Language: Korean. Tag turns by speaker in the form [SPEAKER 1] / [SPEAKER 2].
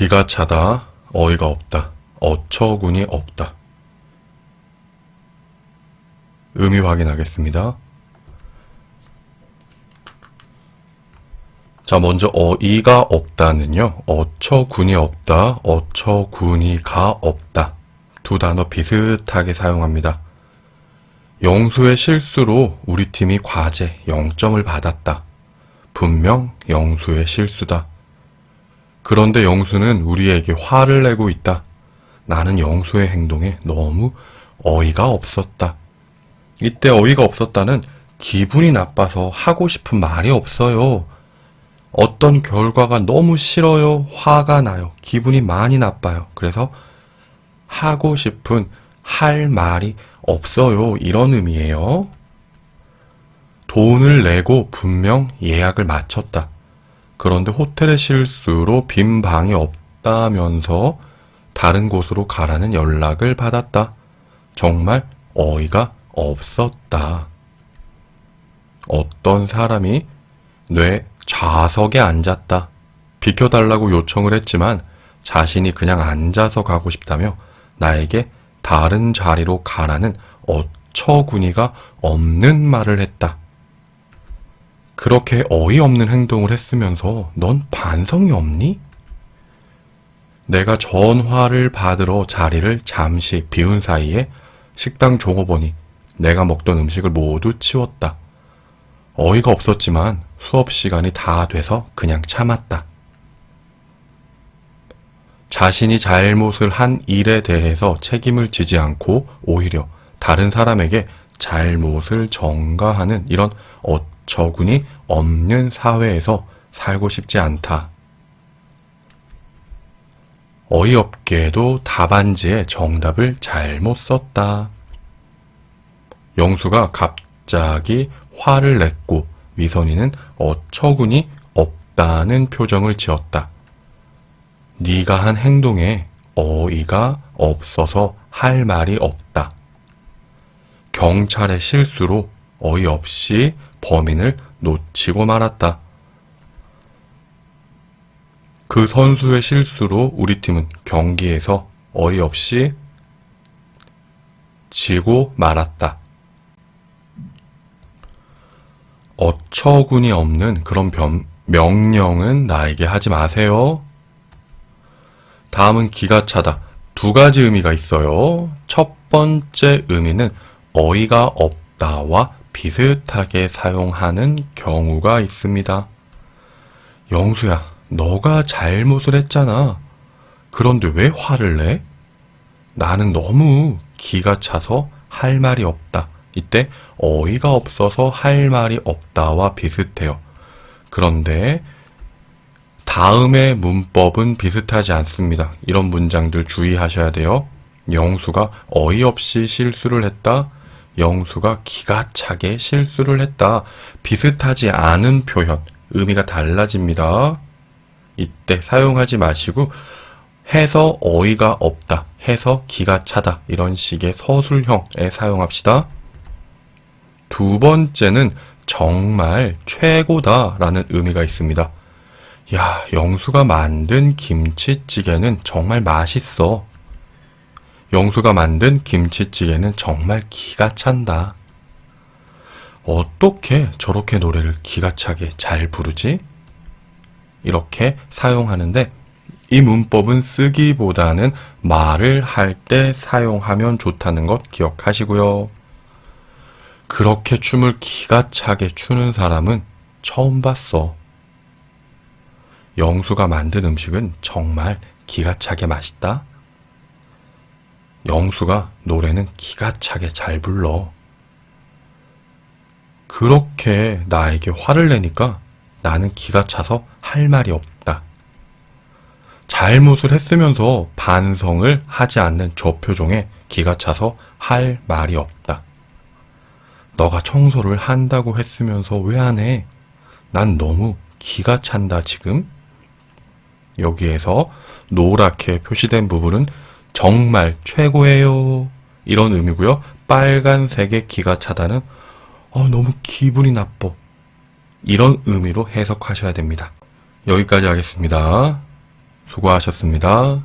[SPEAKER 1] 기가 차다, 어이가 없다, 어처구니 없다. 의미 확인하겠습니다. 자, 먼저 어이가 없다는요. 어처구니 없다, 어처구니가 없다. 두 단어 비슷하게 사용합니다. 영수의 실수로 우리 팀이 과제 0점을 받았다. 분명 영수의 실수다. 그런데 영수는 우리에게 화를 내고 있다. 나는 영수의 행동에 너무 어이가 없었다. 이때 어이가 없었다는 기분이 나빠서 하고 싶은 말이 없어요. 어떤 결과가 너무 싫어요. 화가 나요. 기분이 많이 나빠요. 그래서 하고 싶은 할 말이 없어요. 이런 의미예요. 돈을 내고 분명 예약을 마쳤다. 그런데 호텔의 실수로 빈 방이 없다면서 다른 곳으로 가라는 연락을 받았다. 정말 어이가 없었다. 어떤 사람이 뇌 좌석에 앉았다. 비켜달라고 요청을 했지만 자신이 그냥 앉아서 가고 싶다며 나에게 다른 자리로 가라는 어처구니가 없는 말을 했다. 그렇게 어이없는 행동을 했으면서 넌 반성이 없니? 내가 전화를 받으러 자리를 잠시 비운 사이에 식당 종업원이 내가 먹던 음식을 모두 치웠다. 어이가 없었지만 수업 시간이 다 돼서 그냥 참았다. 자신이 잘못을 한 일에 대해서 책임을 지지 않고 오히려 다른 사람에게 잘못을 전가하는 이런 어처구니 없는 사회에서 살고 싶지 않다. 어이없게도 답안지에 정답을 잘못 썼다. 영수가 갑자기 화를 냈고 미선이는 어처구니 없다는 표정을 지었다. 네가 한 행동에 어이가 없어서 할 말이 없다. 경찰의 실수로 어이없이 범인을 놓치고 말았다. 그 선수의 실수로 우리 팀은 경기에서 어이없이 지고 말았다. 어처구니 없는 그런 변- 명령은 나에게 하지 마세요. 다음은 기가 차다. 두 가지 의미가 있어요. 첫 번째 의미는 어이가 없다와 비슷하게 사용하는 경우가 있습니다. 영수야, 너가 잘못을 했잖아. 그런데 왜 화를 내? 나는 너무 기가 차서 할 말이 없다. 이때 어이가 없어서 할 말이 없다와 비슷해요. 그런데 다음의 문법은 비슷하지 않습니다. 이런 문장들 주의하셔야 돼요. 영수가 어이없이 실수를 했다. 영수가 기가 차게 실수를 했다. 비슷하지 않은 표현, 의미가 달라집니다. 이때 사용하지 마시고 해서 어이가 없다. 해서 기가 차다. 이런 식의 서술형에 사용합시다. 두 번째는 정말 최고다 라는 의미가 있습니다. 야, 영수가 만든 김치찌개는 정말 맛있어. 영수가 만든 김치찌개는 정말 기가 찬다. 어떻게 저렇게 노래를 기가 차게 잘 부르지? 이렇게 사용하는데 이 문법은 쓰기보다는 말을 할 때 사용하면 좋다는 것 기억하시고요. 그렇게 춤을 기가 차게 추는 사람은 처음 봤어. 영수가 만든 음식은 정말 기가 차게 맛있다. 영수가 노래는 기가 차게 잘 불러. 그렇게 나에게 화를 내니까 나는 기가 차서 할 말이 없다. 잘못을 했으면서 반성을 하지 않는 저 표정에 기가 차서 할 말이 없다. 너가 청소를 한다고 했으면서 왜 안 해? 난 너무 기가 찬다, 지금. 여기에서 노랗게 표시된 부분은 정말 최고예요. 이런 의미고요. 빨간색의 기가 차다는 어, 너무 기분이 나빠. 이런 의미로 해석하셔야 됩니다. 여기까지 하겠습니다. 수고하셨습니다.